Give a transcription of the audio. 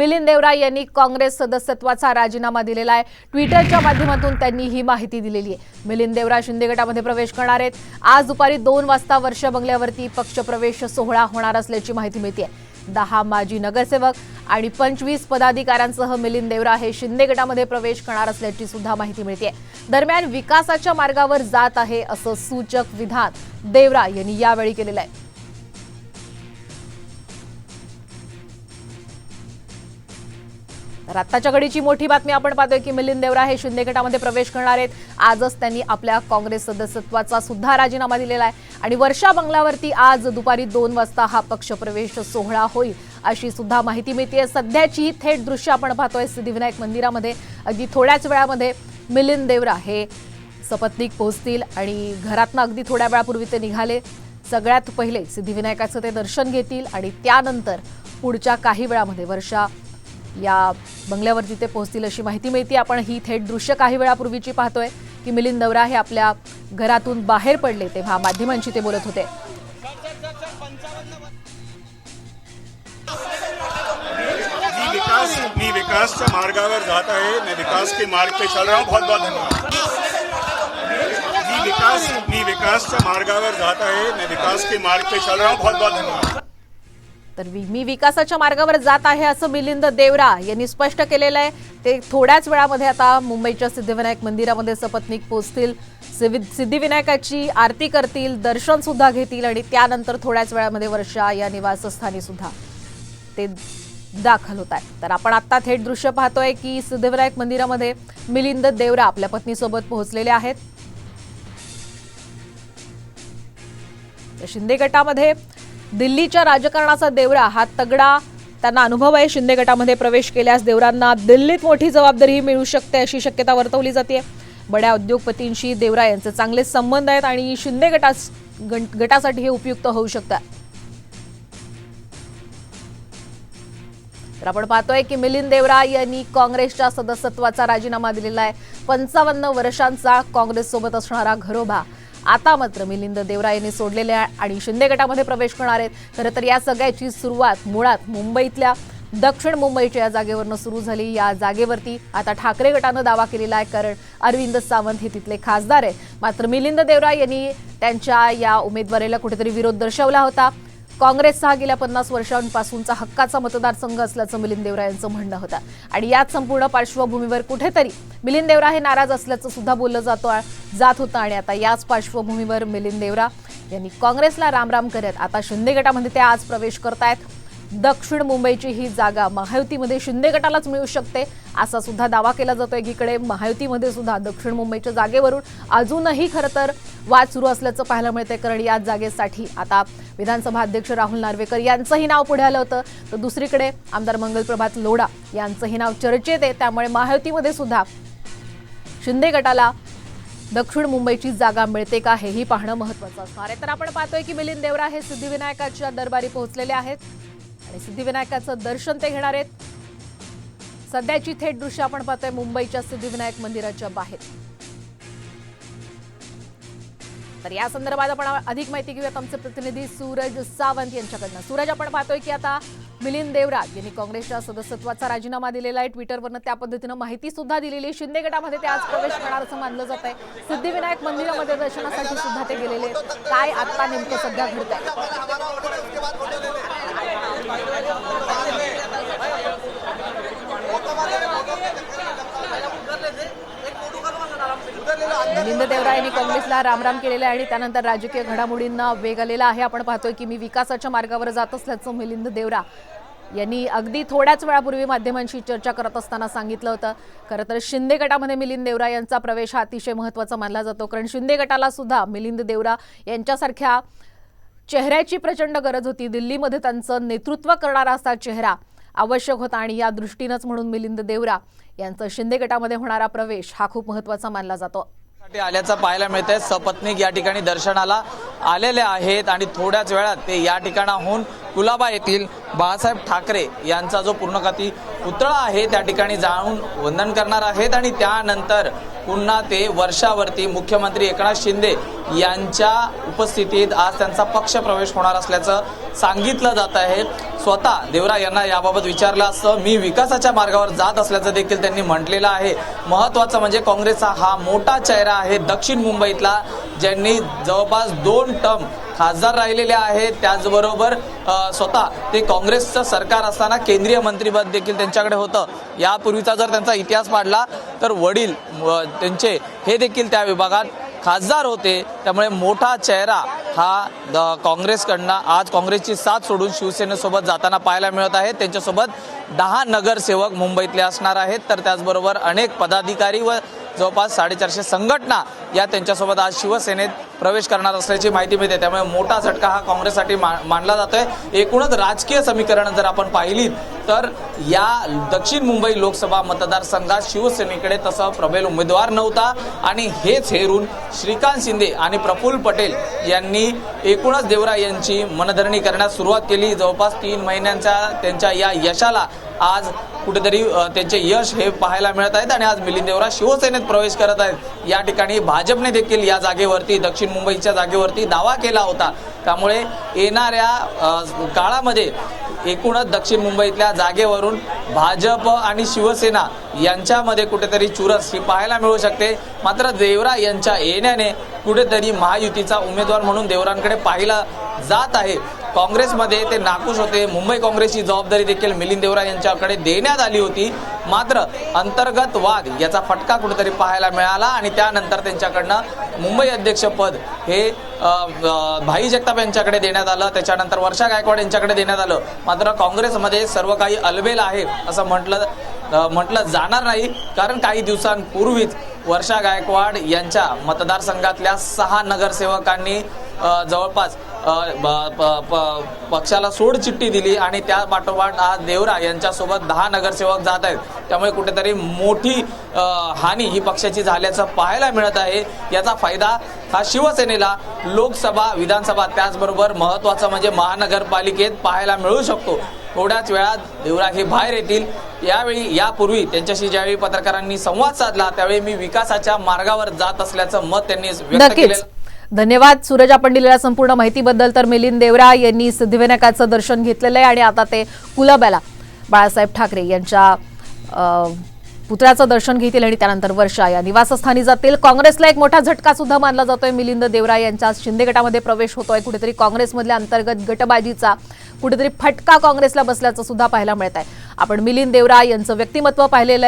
मिलिंद देवरा यांनी काँग्रेस सदस्यत्वाचा राजीनामा दिलेला आहे. ट्विटरच्या माध्यमातून त्यांनी ही माहिती दिलेली आहे. मिलिंद देवरा शिंदे गटामध्ये प्रवेश करणार आहेत. आज दुपारी दोन वाजता वर्ष बंगल्यावरती पक्षप्रवेश सोहळा होणार असल्याची माहिती मिळते. दहा माजी नगरसेवक आणि पंचवीस पदाधिकाऱ्यांसह मिलिंद देवरा हे शिंदे गटामध्ये प्रवेश करणार असल्याची सुद्धा माहिती मिळते. दरम्यान विकासाच्या मार्गावर जात आहे असं सूचक विधान देवरा यांनी यावेळी केलेलं आहे. तर आत्ताच्या घडीची मोठी बातमी आपण पाहतोय की मिलिंद देवरा हे शिंदे गटामध्ये प्रवेश करणार आहेत. आजच त्यांनी आपल्या काँग्रेस सदस्यत्वाचा सुद्धा राजीनामा दिलेला आहे. आणि वर्षा बंगलावरती आज दुपारी दोन वाजता हा पक्षप्रवेश सोहळा होईल अशी सुद्धा माहिती मिळते सध्याची थेट दृश्य आपण पाहतोय सिद्धिविनायक मंदिरामध्ये. अगदी थोड्याच वेळामध्ये मिलिंद देवरा हे सपत्नीक पोहोचतील आणि घरातनं अगदी थोड्या वेळापूर्वी ते निघाले. सगळ्यात पहिले सिद्धिविनायकाचं ते दर्शन घेतील आणि त्यानंतर पुढच्या काही वेळामध्ये वर्षा या बंगल्यावर जिथे पोहोचतील अशी माहिती मिळते. आपण ही थेट दृश्य काही वेळापूर्वीची पाहतोय की मिलिंद नवरा हे आपल्या घरातून बाहेर पडले तेव्हा माध्यमांशी ते बोलत होते. मी विकास विकासच्या मार्गावर जात आहे. मी विकास के मार्ग पे चल रहा हूँ. बहुत बहुत धन्यवाद. मी विकास मी विकासच्या मार्गावर जात आहे. मी विकास के मार्ग पे चल रहा हूँ. बहुत बहुत धन्यवाद. तर वि- मी विकासाच्या मार्गावर जात आहे असं मिलिंद देवरा यांनी स्पष्ट केलेलं आहे. ते थोड्याच वेळामध्ये आता मुंबईच्या सिद्धिविनायक मंदिरामध्ये सपत्नीक पोचतील. सिवि- सिद्धिविनायकाची आरती करतील दर्शन सुद्धा घेतील आणि त्यानंतर थोड्याच वेळामध्ये वर्षा या निवासस्थानी सुद्धा ते दाखल होत आहे तर आपण आता थेट दृश्य पाहतोय की सिद्धिविनायक मंदिरामध्ये मिलिंद देवरा आपल्या पत्नीसोबत पोहोचलेले आहेत. शिंदे गटामध्ये दिल्लीच्या राजकारणाचा देवरा हा तगडा त्यांना अनुभव आहे. शिंदे गटामध्ये प्रवेश केल्यास देवरांना दिल्लीत मोठी जबाबदारीही मिळू शकते अशी शक्यता वर्तवली जाते बड्या उद्योगपतींशी देवरा यांचे चांगले संबंध आहेत आणि शिंदे गटास गटासाठी हे उपयुक्त होऊ शकतात. तर आपण पाहतोय की मिलिंद देवरा यांनी काँग्रेसच्या सदस्यत्वाचा राजीनामा दिलेला आहे. पंचावन्न वर्षांचा काँग्रेस सोबत असणारा घरोबा आता मात्र मिलिंद देवरा यांनी सोडलेले आहे आणि शिंदे गटामध्ये प्रवेश करणार आहेत. खरं तर या सगळ्याची सुरुवात मुळात मुंबईतल्या दक्षिण मुंबईच्या या जागेवरनं सुरू झाली. या जागेवरती आता ठाकरे गटानं दावा केलेला आहे कारण अरविंद सावंत हे तिथले खासदार आहे मात्र मिलिंद देवरा यांनी त्यांच्या या उमेदवारीला कुठेतरी विरोध दर्शवला होता. काँग्रेसचा हा गेल्या पन्नास वर्षांपासूनचा हक्काचा मतदारसंघ असल्याचं मिलिंद देवरा यांचं म्हणणं होतं. आणि याच संपूर्ण पार्श्वभूमीवर कुठेतरी मिलिंद देवरा हे नाराज असल्याचं सुद्धा बोललं जातो जात होतं. आणि आता याच पार्श्वभूमीवर मिलिंद देवरा यांनी काँग्रेसला रामराम करत आता शिंदे गटामध्ये ते आज प्रवेश करतायत. दक्षिण मुंबईची ही जागा महायुतीमध्ये शिंदे गटालाच मिळू शकते असा सुद्धा दावा केला जातो एकीकडे. महायुतीमध्ये सुद्धा दक्षिण मुंबईच्या जागेवरून अजूनही खरं तर वाद सुरू असल्याचं पाहायला मिळते कारण या जागेसाठी आता विधानसभा अध्यक्ष राहुल नार्वेकर यांचंही नाव पुढे आलं होतं. तर दुसरीकडे आमदार मंगलप्रभात लोढा यांचंही नाव चर्चेत आहे. त्यामुळे महायुतीमध्ये सुद्धा शिंदे गटाला दक्षिण मुंबईची जागा मिळते का हेही पाहणं महत्वाचं असणार आहे. तर आपण पाहतोय की मिलिंद देवरा हे सिद्धिविनायकाच्या दरबारी पोहोचलेले आहेत. आणि सिद्धिविनायकाचं दर्शन ते घेणार आहेत. सध्याची थेट दृश्य आपण पाहतोय मुंबईच्या सिद्धिविनायक मंदिराच्या बाहेर. तर या संदर्भात आपण अधिक माहिती घेऊयात आमचे प्रतिनिधी सूरज सावंत यांच्याकडनं. सूरज आपण पाहतोय की आता मिलिंद देवराज यांनी काँग्रेसच्या सदस्यत्वाचा राजीनामा दिलेला आहे. ट्विटरवरनं त्या पद्धतीनं माहिती सुद्धा दिलेली आहे. शिंदे गटामध्ये ते आज प्रवेश करणार असं मानलं जात आहे. सिद्धिविनायक मंदिरामध्ये दर्शनासाठी सुद्धा ते गेलेले आहेत. काय आता नेमकं सध्या घडत आहे मिलिंद देवरा यांनी काँग्रेसला रामराम केलेलं आहे आणि त्यानंतर राजकीय घडामोडींना वेग आलेला आहे. आपण पाहतोय की मी विकासाच्या मार्गावर जात असल्याचं मिलिंद देवरा यांनी अगदी थोड्याच वेळापूर्वी माध्यमांशी चर्चा करत असताना सांगितलं होतं. खरं तर शिंदे गटामध्ये मिलिंद देवरा यांचा प्रवेश हा अतिशय महत्त्वाचा मानला जातो. कारण शिंदे गटाला सुद्धा मिलिंद देवरा यांच्यासारख्या चेहऱ्याची प्रचंड गरज होती. दिल्लीमध्ये त्यांचं नेतृत्व करणारा असा चेहरा आवश्यक होता आणि या दृष्टीनंच म्हणून मिलिंद देवरा यांचा शिंदे गटामध्ये होणारा प्रवेश हा खूप महत्त्वाचा मानला जातो. आल्याचं पाहायला मिळतंय. सपत्नीक या ठिकाणी दर्शनाला आलेले आहेत आणि थोड्याच वेळात ते या ठिकाणाहून कुलाबा येतील बाळासाहेब ठाकरे यांचा जो पूर्णकाती पुतळा आहे त्या ठिकाणी जाऊन वंदन करणार आहेत आणि त्यानंतर पुन्हा ते वर्षावरती मुख्यमंत्री एकनाथ शिंदे यांच्या उपस्थितीत आज त्यांचा पक्ष प्रवेश होणार असल्याचं सांगितलं जात आहे. स्वतः देवरा यांना याबाबत विचारलं असतं. मी विकासाच्या मार्गावर जात असल्याचं देखील त्यांनी म्हटलेलं आहे. महत्वाचं म्हणजे काँग्रेसचा हा मोठा चेहरा आहे दक्षिण मुंबईतला ज्यांनी जवळपास दोन टर्म खासदार राहिलेले आहेत. त्याचबरोबर स्वतः ते काँग्रेसचं सरकार असताना केंद्रीय मंत्रीपद देखील त्यांच्याकडे होतं. यापूर्वीचा जर त्यांचा इतिहास पाडला तर वडील त्यांचे हे देखील त्या विभागात खासदार होते. त्यामुळे मोठा चेहरा हा द- काँग्रेसकडनं आज काँग्रेसची साथ सोडून शिवसेनेसोबत जाताना पाहायला मिळत आहे. त्यांच्यासोबत दहा नगरसेवक मुंबईतले असणार आहेत. तर त्याचबरोबर अनेक पदाधिकारी व जवळपास साडेचारशे संघटना या त्यांच्यासोबत आज शिवसेनेत प्रवेश करणार असल्याची माहिती मिळते. त्यामुळे मोठा झटका हा काँग्रेससाठी मा- मानला जातोय. एकूणच राजकीय समीकरण जर आपण पाहिली तर या दक्षिण मुंबई लोकसभा मतदारसंघात शिवसेनेकडे तसं प्रबल उमेदवार नव्हता. आणि हेच हेरून श्रीकांत शिंदे आणि प्रफुल्ल पटेल यांनी एकूणच देवरा यांची मनधरणी करण्यास सुरुवात केली. जवळपास तीन महिन्यांच्या त्यांच्या या यशाला आज कुठेतरी त्यांचे यश हे पाहायला मिळत आहेत आणि आज मिलिंद देवरा शिवसेनेत प्रवेश करत आहेत. या ठिकाणी भाजपने देखील या जागेवरती दक्षिण मुंबईच्या जागेवरती दावा केला होता. त्यामुळे येणाऱ्या काळामध्ये एकूणच दक्षिण मुंबईतल्या जागेवरून भाजप आणि शिवसेना यांच्यामध्ये कुठेतरी चुरस ही पाहायला मिळू शकते. मात्र देवरा यांच्या येण्याने कुठेतरी महायुतीचा उमेदवार म्हणून देवरांकडे पाहिला जात आहे. काँग्रेसमध्ये ते नाखुश होते. मुंबई काँग्रेसची जबाबदारी देखील मिलिंद देवरा यांच्याकडे देण्यात आली होती. मात्र अंतर्गत वाद याचा फटका कुठेतरी पाहायला मिळाला आणि त्यानंतर त्यांच्याकडनं मुंबई अध्यक्षपद हे भाई जगताप यांच्याकडे देण्यात आलं. त्याच्यानंतर वर्षा गायकवाड यांच्याकडे देण्यात आलं. मात्र काँग्रेसमध्ये सर्व काही अलबेल आहे असं म्हटलं म्हटलं जाणार नाही. कारण काही दिवसांपूर्वीच वर्षा गायकवाड यांच्या मतदारसंघातल्या सहा नगरसेवकांनी जवळपास पक्षाला सोड चिठ्ठी दिली आणि त्या पाठोपाठ आज देवरा यांच्यासोबत दहा नगरसेवक जात आहेत. त्यामुळे कुठेतरी मोठी हानी ही पक्षाची झाल्याचं पाहायला मिळत आहे. याचा फायदा हा शिवसेनेला लोकसभा विधानसभा त्याचबरोबर महत्वाचं म्हणजे महानगरपालिकेत पाहायला मिळू शकतो. थोड्याच वेळात देवरा हे बाहेर येतील. यावेळी यापूर्वी त्यांच्याशी ज्यावेळी पत्रकारांनी संवाद साधला त्यावेळी मी विकासाच्या मार्गावर जात असल्याचं मत त्यांनी व्यक्त केलं धन्यवाद. सूरज आपण दिलेल्या संपूर्ण माहितीबद्दल तर मिलिंद देवरा यांनी सिद्धिविनायकाचं दर्शन घेतलेलं आहे आणि आता ते कुलाब्याला बाळासाहेब ठाकरे यांच्या पुतळ्याचं दर्शन घेतील आणि त्यानंतर वर्षा या निवासस्थानी जातील. काँग्रेसला एक मोठा झटका सुद्धा मानला जातोय. मिलिंद देवरा यांच्या शिंदे गटामध्ये प्रवेश होतोय. कुठेतरी काँग्रेसमधल्या अंतर्गत गटबाजीचा कुठेतरी फटका काँग्रेसला बसल्याचं सुद्धा पाहायला मिळत आहे आपण मिलिंद देवरा यांचं व्यक्तिमत्व पाहिलेलं